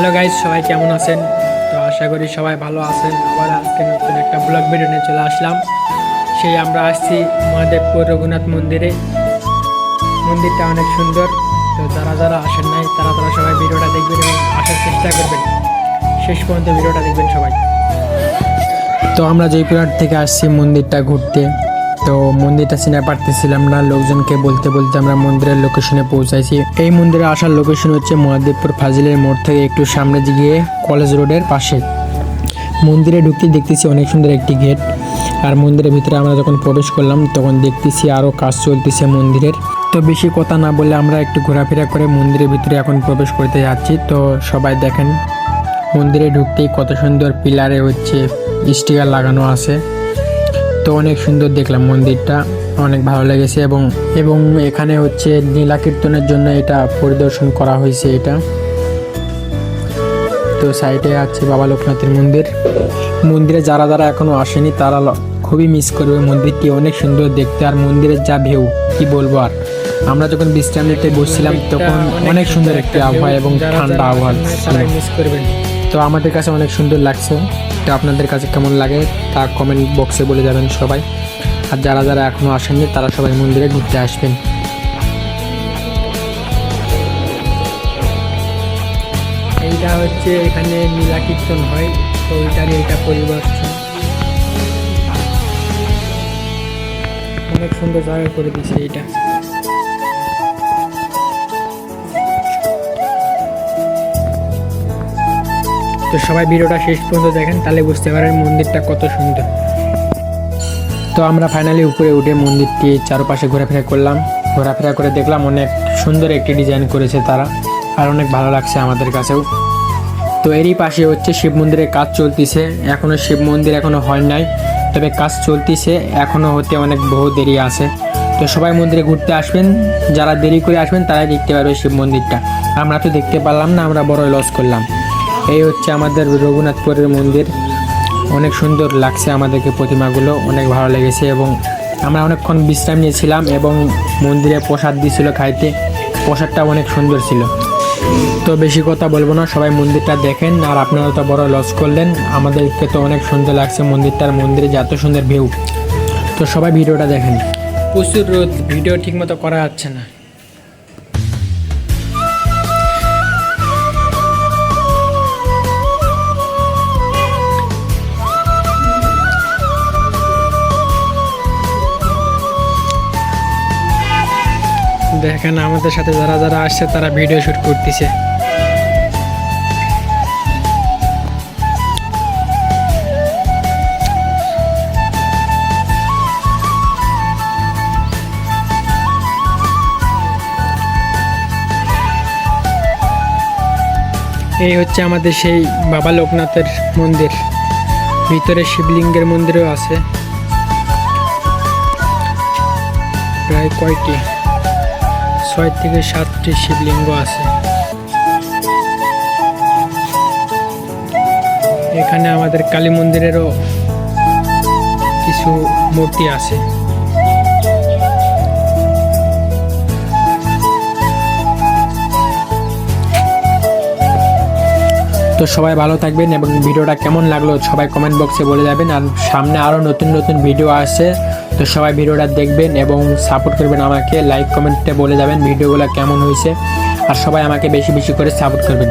Hello guys সবাই কেমন আছেন? তো আশা করি সবাই ভালো আছেন। আবার আজকে নতুন একটা ব্লগ ভিডিও নিয়ে চলে আসলাম। সেই আমরা আসছি মহাদেবপুর রঘুনাথ মন্দিরে। মন্দিরটা অনেক সুন্দর। তো যারা যারা আসেন নাই, তারা তারা সবাই ভিডিওটা দেখবেন এবং আসার চেষ্টা করবেন। শেষ পর্যন্ত ভিডিওটা দেখবেন সবাই। তো আমরা জয়পুরহাট থেকে আসছি মন্দিরটা ঘুরতে। তো মন্দিরটা চিনে পারতেছিলাম না, লোকজনকে বলতে বলতে আমরা মন্দিরের লোকেশনে পৌঁছাইছি। এই মন্দিরে আসার লোকেশন হচ্ছে মহাদেবপুর ফাজিলের মোড় থেকে একটু সামনে গিয়ে কলেজ রোডের পাশে। মন্দিরে ঢুকতে দেখতেছি অনেক সুন্দর একটি গেট। আর মন্দিরের ভিতরে আমরা যখন প্রবেশ করলাম, তখন দেখতেছি আরও কাজ চলতেছে মন্দিরের। তো বেশি কথা না বলে আমরা একটু ঘোরাফেরা করে মন্দিরের ভিতরে এখন প্রবেশ করতে যাচ্ছি। তো সবাই দেখেন, মন্দিরে ঢুকতেই কত সুন্দর পিলারে হচ্ছে স্টিকার লাগানো আছে। তো অনেক সুন্দর দেখলাম মন্দিরটা অনেক ভালো লেগেছে এবং এবং এখানে হচ্ছে নীলা কীর্তনের জন্য এটা পরিদর্শন করা হয়েছে এটা। তো সাইডে আছে বাবা লোকনাথের মন্দির। মন্দিরে যারা যারা এখনও আসেনি তারা খুবই মিস করবে মন্দিরটি অনেক সুন্দর দেখতে আর মন্দিরের যা ভিউ কি বলব আর। আমরা যখন বিশ্রাম নিতে বসছিলাম তখন অনেক সুন্দর একটি আবহাওয়া এবং ঠান্ডা আবহাওয়া মিস করবেন। তো আমাদের কাছে অনেক সুন্দর লাগছে। তো আপনাদের কাছে কেমন লাগে তা কমেন্ট বক্সে বলে যাবেন সবাই। আর যারা যারা এখনও আসেননি, তারা সবাই মন্দিরে ঘুরতে আসবেন। এইটা হচ্ছে এখানে নীলা কীর্তন হয়, তো ওইটারই এটা পরিবর্তন অনেক সুন্দর জায়গা করে দিয়েছে এইটা। তো সবাই ভিডিওটা শেষ পর্যন্ত দেখেন, তাহলে বুঝতে পারেন মন্দিরটা কত সুন্দর। তো আমরা ফাইনালি উপরে উঠে মন্দিরটি চারপাশে ঘোরাফেরা করলাম। ঘোরাফেরা করে দেখলাম অনেক সুন্দর একটি ডিজাইন করেছে তারা, আর অনেক ভালো লাগছে আমাদের কাছেও। তো এরই পাশে হচ্ছে শিব মন্দিরের কাজ চলতিছে এখনও শিব মন্দির এখনও হয় নাই, তবে কাজ চলতিছে এখনও হতে অনেক বহু দেরি আছে। তো সবাই মন্দিরে ঘুরতে আসবেন, যারা দেরি করে আসবেন তারাই দেখতে পারবে শিব মন্দিরটা। আমরা তো দেখতে পারলাম না, আমরা বড় লস করলাম। এই হচ্ছে আমাদের রঘুনাথপুরের মন্দির। অনেক সুন্দর লাগছে আমাদেরকে প্রতিমাগুলো, অনেক ভালো লেগেছে এবং আমরা অনেকক্ষণ বিশ্রাম নিয়েছিলাম এবং মন্দিরে প্রসাদ দিয়েছিল খাইতে। প্রসাদটা অনেক সুন্দর ছিল। তো বেশি কথা বলব না, সবাই মন্দিরটা দেখেন। আর আপনারা তো বড় লস করলেন, আমাদেরকে তো অনেক সুন্দর লাগছে মন্দিরটার মন্দিরে যে এত সুন্দর ভিউ তো সবাই ভিডিওটা দেখেন। প্রচুর রোদ, ভিডিও ঠিকমতো করা যাচ্ছে না। দেখেন আমাদের সাথে যারা যারা আসছে, তারা ভিডিও শুট করতেছে। এই হচ্ছে আমাদের সেই বাবা লোকনাথের মন্দির। ভিতরে শিবলিঙ্গের মন্দিরও আছে। প্রায় কয়টি? ছয় থেকে সাতটি শিবলিঙ্গ আছে। এখানে আমাদের কালী মন্দিরেরও কিছু মূর্তি আছে। তো সবাই ভালো থাকবেন এবং ভিডিওটা কেমন লাগল সবাই কমেন্ট বক্সে বলে যাবেন। আর সামনে আরও নতুন নতুন ভিডিও আসছে। তো সবাই ভিডিওটা দেখবেন এবং সাপোর্ট করবেন আমাকে লাইক কমেন্টে বলে যাবেন ভিডিওগুলো কেমন হয়েছে। আর সবাই আমাকে বেশি বেশি করে সাপোর্ট করবেন।